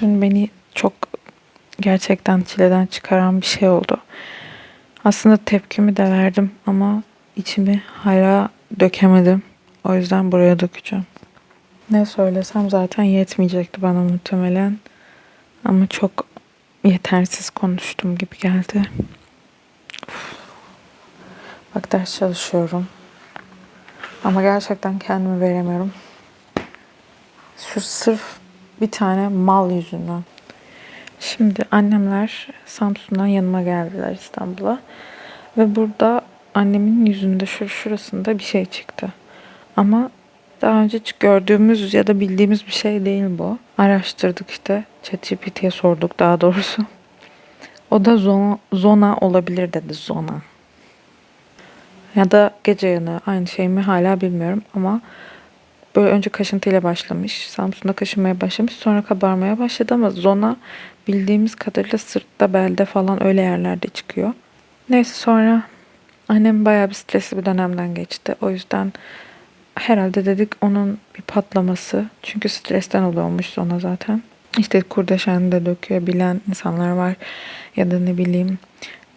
Dün beni çok gerçekten çileden çıkaran bir şey oldu. Aslında tepkimi de verdim ama içimi hala dökemedim. O yüzden buraya dökeceğim. Ne söylesem zaten yetmeyecekti bana muhtemelen. Ama çok yetersiz konuştum gibi geldi. Uf. Bak ders çalışıyorum. Ama gerçekten kendimi veremiyorum. Şu sırf bir tane mal yüzünden. Şimdi annemler Samsun'dan yanıma geldiler İstanbul'a. Ve burada annemin yüzünde şur şurasında bir şey çıktı. Ama daha önce gördüğümüz ya da bildiğimiz bir şey değil bu. Araştırdık işte. ChatGPT'ye sorduk daha doğrusu. O da zona, zona olabilir dedi zona. Ya da gece yanığı aynı şey mi hala bilmiyorum ama böyle önce kaşıntıyla başlamış. Samsun'da kaşınmaya başlamış. Sonra kabarmaya başladı ama zona bildiğimiz kadarıyla sırtta, belde falan öyle yerlerde çıkıyor. Neyse sonra annem bayağı bir stresli bir dönemden geçti. O yüzden herhalde dedik onun bir patlaması. Çünkü stresten oluyormuş zona zaten. İşte kurdeşen de döküyor bilen insanlar var. Ya da ne bileyim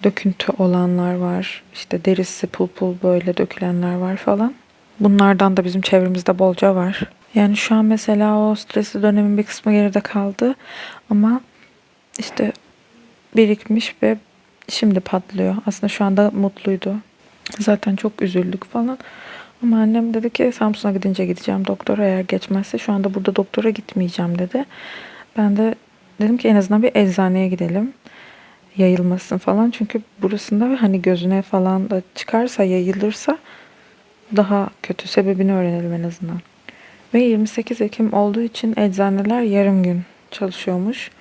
döküntü olanlar var. İşte derisi pul pul böyle dökülenler var falan. Bunlardan da bizim çevremizde bolca var. Yani şu an mesela o stresli dönemin bir kısmı geride kaldı. Ama işte birikmiş ve şimdi patlıyor. Aslında şu anda mutluydu. Zaten çok üzüldük falan. Ama annem dedi ki Samsun'a gidince gideceğim doktora eğer geçmezse şu anda burada doktora gitmeyeceğim dedi. Ben de dedim ki en azından bir eczaneye gidelim. Yayılmasın falan. Çünkü burasında hani gözüne falan da çıkarsa yayılırsa daha kötü sebebini öğrenelim en azından. Ve 28 Ekim olduğu için eczaneler yarım gün çalışıyormuş.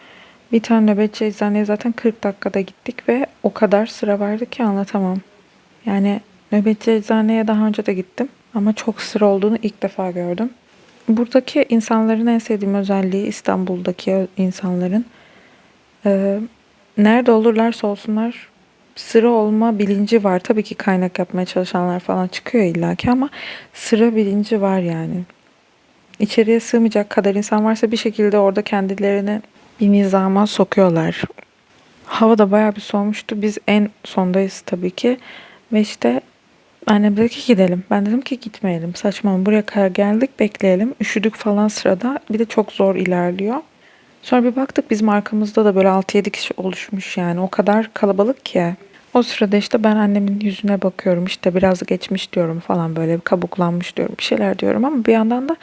Bir tane nöbetçi eczaneye zaten 40 dakikada gittik ve o kadar sıra vardı ki anlatamam. Yani nöbetçi eczaneye daha önce de gittim ama çok sıra olduğunu ilk defa gördüm. Buradaki insanların en sevdiğim özelliği İstanbul'daki insanların e, nerede olurlarsa olsunlar sıra olma bilinci var. Tabii ki kaynak yapmaya çalışanlar falan çıkıyor illaki ama sıra bilinci var yani. İçeriye sığmayacak kadar insan varsa bir şekilde orada kendilerini bir nizama sokuyorlar. Hava da bayağı bir soğumuştu. Biz en sondayız tabii ki. Ve işte annem dedi ki gidelim. Ben dedim ki gitmeyelim. Saçma buraya kadar geldik bekleyelim. Üşüdük falan sırada. Bir de çok zor ilerliyor. Sonra bir baktık bizim arkamızda da böyle 6-7 kişi oluşmuş yani. O kadar kalabalık ki. O sırada işte ben annemin yüzüne bakıyorum işte biraz geçmiş diyorum falan böyle kabuklanmış diyorum bir şeyler diyorum ama bir yandan da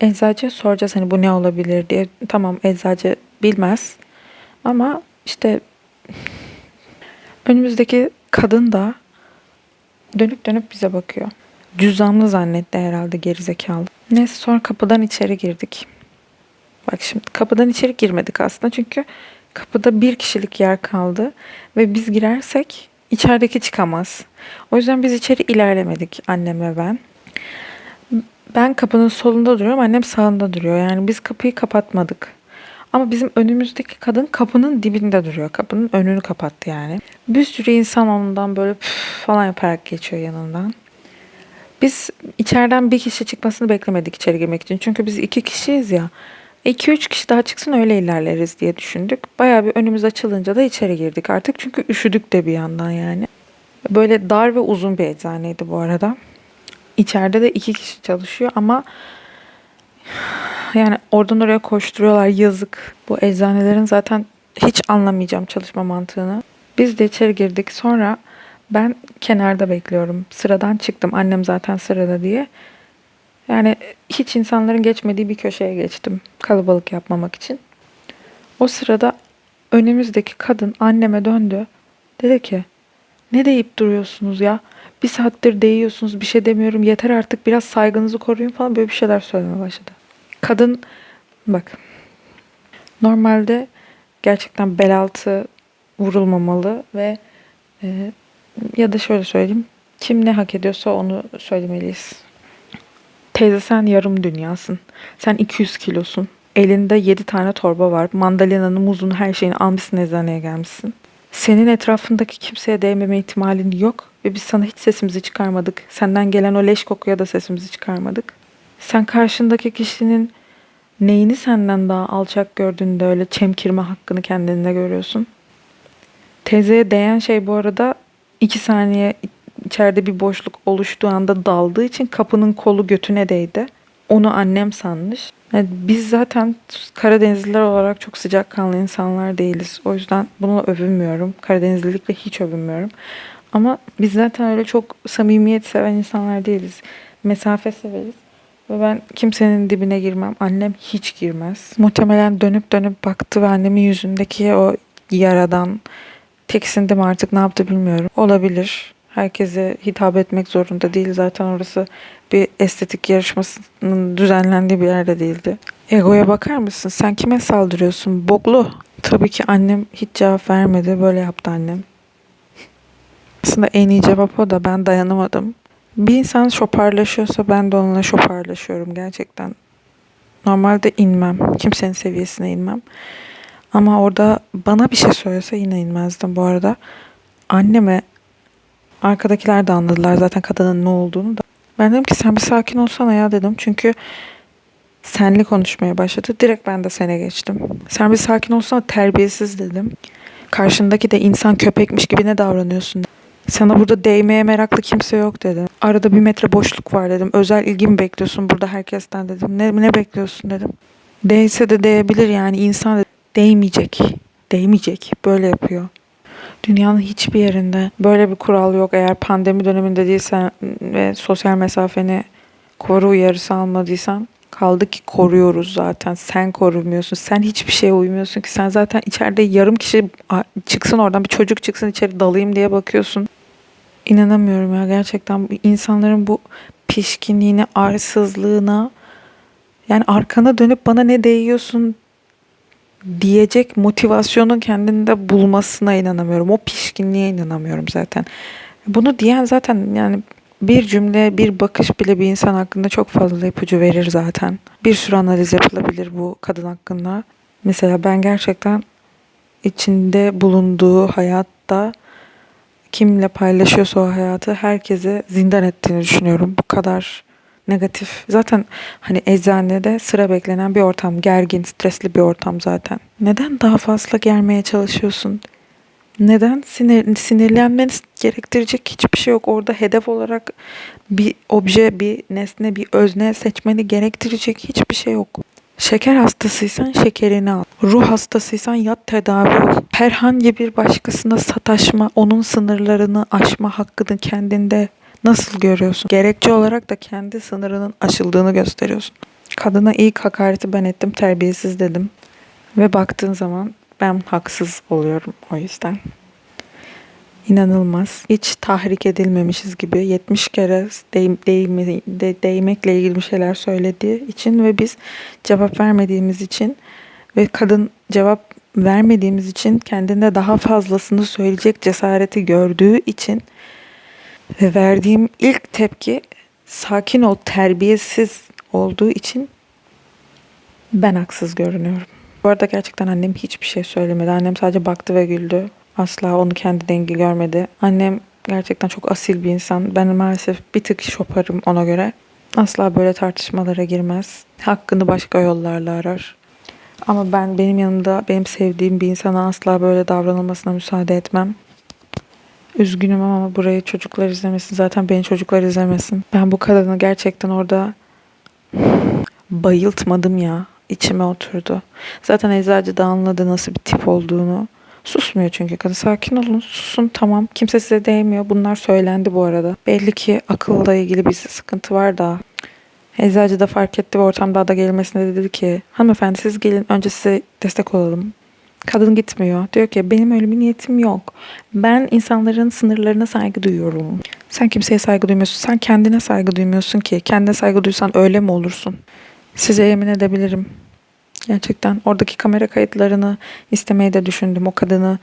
eczacıya soracağız hani bu ne olabilir diye. Tamam eczacı bilmez ama işte önümüzdeki kadın da dönüp dönüp bize bakıyor. Cüzdanlı zannetti herhalde gerizekalı. Neyse sonra kapıdan içeri girdik. Bak şimdi kapıdan içeri girmedik aslında çünkü kapıda bir kişilik yer kaldı ve biz girersek içerideki çıkamaz. O yüzden biz içeri ilerlemedik annem ve ben. Ben kapının solunda duruyorum, annem sağında duruyor. Yani biz kapıyı kapatmadık. Ama bizim önümüzdeki kadın kapının dibinde duruyor. Kapının önünü kapattı yani. Bir sürü insan ondan böyle falan yaparak geçiyor yanından. Biz içeriden bir kişi çıkmasını beklemedik içeri girmek için. Çünkü biz iki kişiyiz ya. 2-3 kişi daha çıksın öyle ilerleriz diye düşündük. Bayağı bir önümüz açılınca da içeri girdik artık. Çünkü üşüdük de bir yandan yani. Böyle dar ve uzun bir eczaneydi bu arada. İçeride de iki kişi çalışıyor ama yani oradan oraya koşturuyorlar yazık. Bu eczanelerin zaten hiç anlamayacağım çalışma mantığını. Biz de içeri girdik. Sonra ben kenarda bekliyorum. Sıradan çıktım. Annem zaten sırada diye. Yani hiç insanların geçmediği bir köşeye geçtim. Kalabalık yapmamak için. O sırada önümüzdeki kadın anneme döndü. Dedi ki ne deyip duruyorsunuz ya? Bir saattir değiyorsunuz bir şey demiyorum yeter artık biraz saygınızı koruyun falan böyle bir şeyler söylemeye başladı. Kadın bak normalde gerçekten bel altı vurulmamalı ve e, ya da şöyle söyleyeyim kim ne hak ediyorsa onu söylemeliyiz. Teyze sen yarım dünyasın. Sen 200 kilosun. Elinde 7 tane torba var. Mandalinanı, muzunu, her şeyini almışsın eczaneye gelmişsin. Senin etrafındaki kimseye değmeme ihtimalin yok ve biz sana hiç sesimizi çıkarmadık. Senden gelen o leş kokuya da sesimizi çıkarmadık. Sen karşındaki kişinin Neyini senden daha alçak gördüğünde öyle çemkirme hakkını kendinde görüyorsun? Teyzeye değen şey bu arada iki saniye içeride bir boşluk oluştuğu anda daldığı için kapının kolu götüne değdi. Onu annem sanmış. Yani biz zaten Karadenizliler olarak çok sıcakkanlı insanlar değiliz. O yüzden bunu övünmüyorum. Karadenizlilikle hiç övünmüyorum. Ama biz zaten öyle çok samimiyet seven insanlar değiliz. Mesafe severiz. Ve ben kimsenin dibine girmem. Annem hiç girmez. Muhtemelen dönüp dönüp baktı ve annemin yüzündeki o yaradan tiksindim artık ne yaptı bilmiyorum. Olabilir. Herkese hitap etmek zorunda değil. Zaten orası bir estetik yarışmasının düzenlendiği bir yerde değildi. Egoya bakar mısın? Sen kime saldırıyorsun? Boklu. Tabii ki annem hiç cevap vermedi. Böyle yaptı annem. Aslında en iyi cevap o da ben dayanamadım. Bir insan şoparlaşıyorsa ben de onunla şoparlaşıyorum gerçekten. Normalde inmem. Kimsenin seviyesine inmem. Ama orada bana bir şey söylese yine inmezdim bu arada. Anneme arkadakiler de anladılar zaten kadının ne olduğunu da. Ben dedim ki sen bir sakin olsana ya dedim. Çünkü senli konuşmaya başladı. Direkt ben de sene geçtim. Sen bir sakin olsana terbiyesiz dedim. Karşındaki de insan köpekmiş gibi ne davranıyorsun? Sana burada değmeye meraklı kimse yok dedim. Arada bir metre boşluk var dedim. Özel ilgi mi bekliyorsun burada herkesten dedim. Ne, ne bekliyorsun dedim. Değse de değebilir yani insan da değmeyecek. Değmeyecek. Böyle yapıyor. Dünyanın hiçbir yerinde böyle bir kural yok. Eğer pandemi döneminde değilsen ve sosyal mesafeni koru uyarısı almadıysan kaldı ki koruyoruz zaten. Sen korumuyorsun. Sen hiçbir şeye uymuyorsun ki. Sen zaten içeride yarım kişi çıksın oradan bir çocuk çıksın içeri dalayım diye bakıyorsun. İnanamıyorum ya gerçekten insanların bu pişkinliğine, arsızlığına yani arkana dönüp bana ne değiyorsun diyecek motivasyonun kendinde bulmasına inanamıyorum. O pişkinliğe inanamıyorum zaten. Bunu diyen zaten yani bir cümle, bir bakış bile bir insan hakkında çok fazla ipucu verir zaten. Bir sürü analiz yapılabilir bu kadın hakkında. Mesela ben gerçekten içinde bulunduğu hayatta kimle paylaşıyorsa o hayatı herkese zindan ettiğini düşünüyorum. Bu kadar negatif. Zaten hani eczanede sıra beklenen bir ortam. Gergin, stresli bir ortam zaten. Neden daha fazla gelmeye çalışıyorsun? Neden sinir, sinirlenmeni gerektirecek hiçbir şey yok. Orada hedef olarak bir obje, bir nesne, bir özne seçmeni gerektirecek hiçbir şey yok. Şeker hastasıysan şekerini al. Ruh hastasıysan yat tedavi ol. Herhangi bir başkasına sataşma, onun sınırlarını aşma hakkını kendinde nasıl görüyorsun? Gerekçe olarak da kendi sınırının aşıldığını gösteriyorsun. Kadına ilk hakareti ben ettim, terbiyesiz dedim. Ve baktığın zaman ben haksız oluyorum o yüzden. İnanılmaz. Hiç tahrik edilmemişiz gibi 70 kere değ, de, değmekle ilgili bir şeyler söylediği için ve biz cevap vermediğimiz için ve kadın cevap vermediğimiz için kendinde daha fazlasını söyleyecek cesareti gördüğü için ve verdiğim ilk tepki sakin ol, terbiyesiz olduğu için ben haksız görünüyorum. Bu arada gerçekten annem hiçbir şey söylemedi. Annem sadece baktı ve güldü. Asla onu kendi dengi görmedi. Annem gerçekten çok asil bir insan. Ben maalesef bir tık şoparım ona göre. Asla böyle tartışmalara girmez. Hakkını başka yollarla arar. Ama ben benim yanımda benim sevdiğim bir insana asla böyle davranılmasına müsaade etmem. Üzgünüm ama burayı çocuklar izlemesin. Zaten beni çocuklar izlemesin. Ben bu kadını gerçekten orada bayıltmadım ya. İçime oturdu. Zaten eczacı da anladı nasıl bir tip olduğunu. Susmuyor çünkü kadın. Sakin olun, susun tamam. Kimse size değmiyor. Bunlar söylendi bu arada. Belli ki akılla ilgili bir sıkıntı var da. Eczacı da fark etti ve ortam daha da gelmesine de dedi ki hanımefendi siz gelin önce size destek olalım. Kadın gitmiyor. Diyor ki benim öyle bir niyetim yok. Ben insanların sınırlarına saygı duyuyorum. Sen kimseye saygı duymuyorsun. Sen kendine saygı duymuyorsun ki. Kendine saygı duysan öyle mi olursun? Size yemin edebilirim. Gerçekten oradaki kamera kayıtlarını istemeyi de düşündüm. O kadını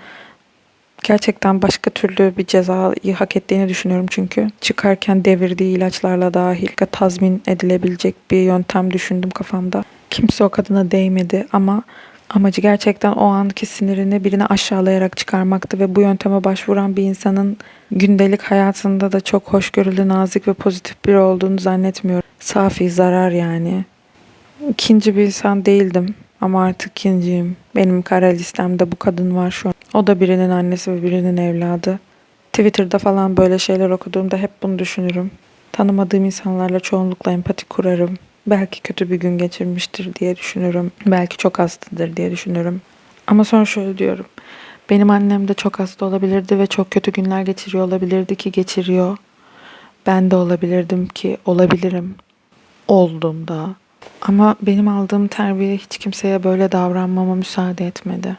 gerçekten başka türlü bir cezayı hak ettiğini düşünüyorum çünkü. Çıkarken devirdiği ilaçlarla dahil tazmin edilebilecek bir yöntem düşündüm kafamda. Kimse o kadına değmedi ama amacı gerçekten o anki sinirini birine aşağılayarak çıkarmaktı ve bu yönteme başvuran bir insanın gündelik hayatında da çok hoşgörülü, nazik ve pozitif biri olduğunu zannetmiyorum. Safi zarar yani. İkinci bir insan değildim ama artık ikinciyim. Benim kara listemde bu kadın var şu an. O da birinin annesi ve birinin evladı. Twitter'da falan böyle şeyler okuduğumda hep bunu düşünürüm. Tanımadığım insanlarla çoğunlukla empati kurarım. Belki kötü bir gün geçirmiştir diye düşünürüm. Belki çok hastadır diye düşünürüm. Ama sonra şöyle diyorum. Benim annem de çok hasta olabilirdi ve çok kötü günler geçiriyor olabilirdi ki geçiriyor. Ben de olabilirdim ki olabilirim. Oldum da. Ama benim aldığım terbiye hiç kimseye böyle davranmama müsaade etmedi.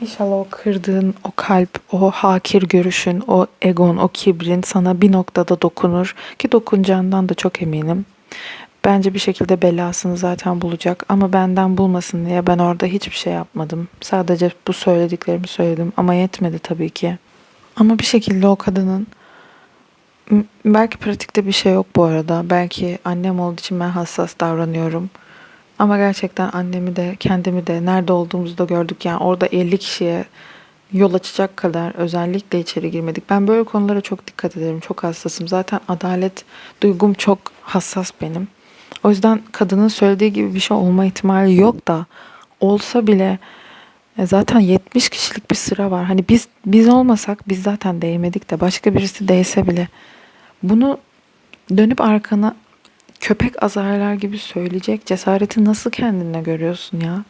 İnşallah o kırdığın o kalp, o hakir görüşün, o egon, o kibrin sana bir noktada dokunur. Ki dokunacağından da çok eminim. Bence bir şekilde belasını zaten bulacak ama benden bulmasın diye ben orada hiçbir şey yapmadım. Sadece bu söylediklerimi söyledim ama yetmedi tabii ki. Ama bir şekilde o kadının belki pratikte bir şey yok bu arada. Belki annem olduğu için ben hassas davranıyorum. Ama gerçekten annemi de kendimi de nerede olduğumuzu da gördük. Yani orada 50 kişiye yol açacak kadar özellikle içeri girmedik. Ben böyle konulara çok dikkat ederim. Çok hassasım. Zaten adalet duygum çok hassas benim. O yüzden kadının söylediği gibi bir şey olma ihtimali yok da olsa bile e, zaten 70 kişilik bir sıra var. Hani biz biz olmasak biz zaten değmedik de başka birisi değse bile bunu dönüp arkana köpek azarlar gibi söyleyecek cesareti nasıl kendinde görüyorsun ya?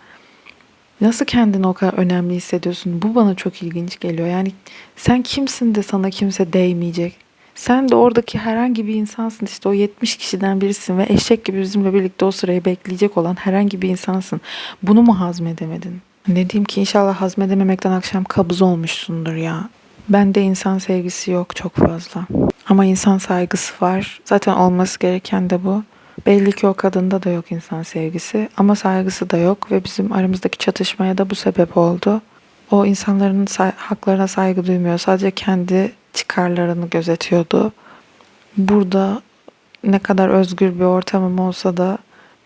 Nasıl kendini o kadar önemli hissediyorsun? Bu bana çok ilginç geliyor. Yani sen kimsin de sana kimse değmeyecek? Sen de oradaki herhangi bir insansın. İşte o 70 kişiden birisin ve eşek gibi bizimle birlikte o sırayı bekleyecek olan herhangi bir insansın. Bunu mu hazmedemedin? Ne diyeyim ki inşallah hazmedememekten akşam kabız olmuşsundur ya. Bende insan sevgisi yok çok fazla. Ama insan saygısı var. Zaten olması gereken de bu. Belli ki o kadında da yok insan sevgisi ama saygısı da yok ve bizim aramızdaki çatışmaya da bu sebep oldu. O insanların say- haklarına saygı duymuyor. Sadece kendi çıkarlarını gözetiyordu. Burada ne kadar özgür bir ortamım olsa da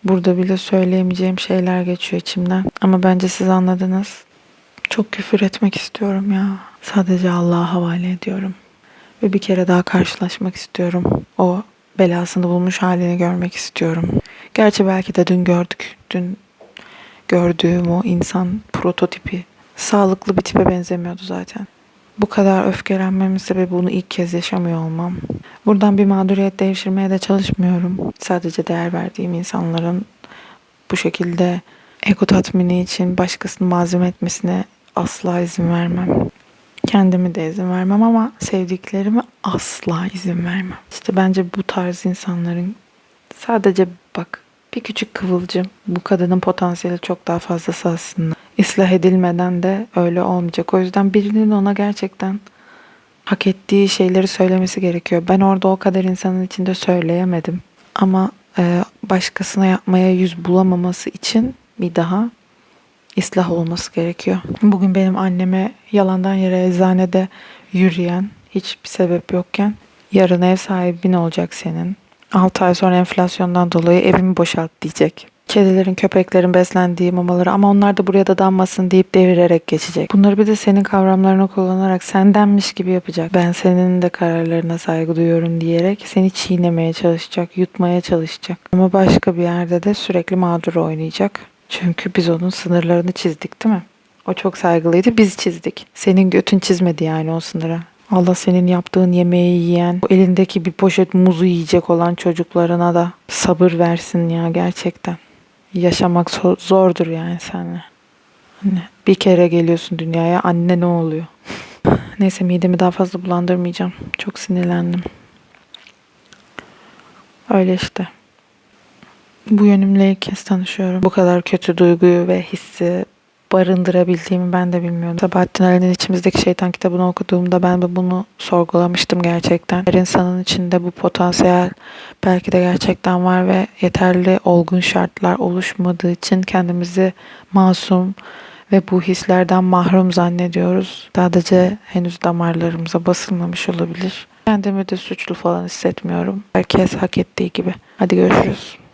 burada bile söyleyemeyeceğim şeyler geçiyor içimden. Ama bence siz anladınız. Çok küfür etmek istiyorum ya. Sadece Allah'a havale ediyorum. Ve bir kere daha karşılaşmak istiyorum. O belasını bulmuş halini görmek istiyorum. Gerçi belki de dün gördük. Dün gördüğüm o insan prototipi sağlıklı bir tipe benzemiyordu zaten. Bu kadar öfkelenmemin sebebi bunu ilk kez yaşamıyor olmam. Buradan bir mağduriyet devşirmeye de çalışmıyorum. Sadece değer verdiğim insanların bu şekilde ego tatmini için başkasını malzeme etmesine asla izin vermem. Kendimi de izin vermem ama sevdiklerime asla izin vermem. İşte bence bu tarz insanların sadece bak bir küçük kıvılcım bu kadının potansiyeli çok daha fazlası aslında. İslah edilmeden de öyle olmayacak. O yüzden birinin ona gerçekten hak ettiği şeyleri söylemesi gerekiyor. Ben orada o kadar insanın içinde söyleyemedim. Ama e, başkasına yapmaya yüz bulamaması için bir daha ıslah olması gerekiyor. Bugün benim anneme yalandan yere eczanede yürüyen hiçbir sebep yokken yarın ev sahibin olacak senin. 6 ay sonra enflasyondan dolayı evimi boşalt diyecek. Kedilerin, köpeklerin beslendiği mamaları ama onlar da buraya da dammasın deyip devirerek geçecek. Bunları bir de senin kavramlarını kullanarak sendenmiş gibi yapacak. Ben senin de kararlarına saygı duyuyorum diyerek seni çiğnemeye çalışacak, yutmaya çalışacak. Ama başka bir yerde de sürekli mağdur oynayacak. Çünkü biz onun sınırlarını çizdik değil mi? O çok saygılıydı, biz çizdik. Senin götün çizmedi yani o sınırı. Allah senin yaptığın yemeği yiyen, elindeki bir poşet muzu yiyecek olan çocuklarına da sabır versin ya gerçekten. Yaşamak zor- zordur yani seninle. Anne, bir kere geliyorsun dünyaya, anne ne oluyor? Neyse midemi daha fazla bulandırmayacağım. Çok sinirlendim. Öyle işte. Bu yönümle ilk kez tanışıyorum. Bu kadar kötü duyguyu ve hissi barındırabildiğimi ben de bilmiyorum. Sabahattin Ali'nin içimizdeki şeytan kitabını okuduğumda ben de bunu sorgulamıştım gerçekten. Her insanın içinde bu potansiyel belki de gerçekten var ve yeterli olgun şartlar oluşmadığı için kendimizi masum ve bu hislerden mahrum zannediyoruz. Sadece henüz damarlarımıza basılmamış olabilir. Kendimi de suçlu falan hissetmiyorum. Herkes hak ettiği gibi. Hadi görüşürüz.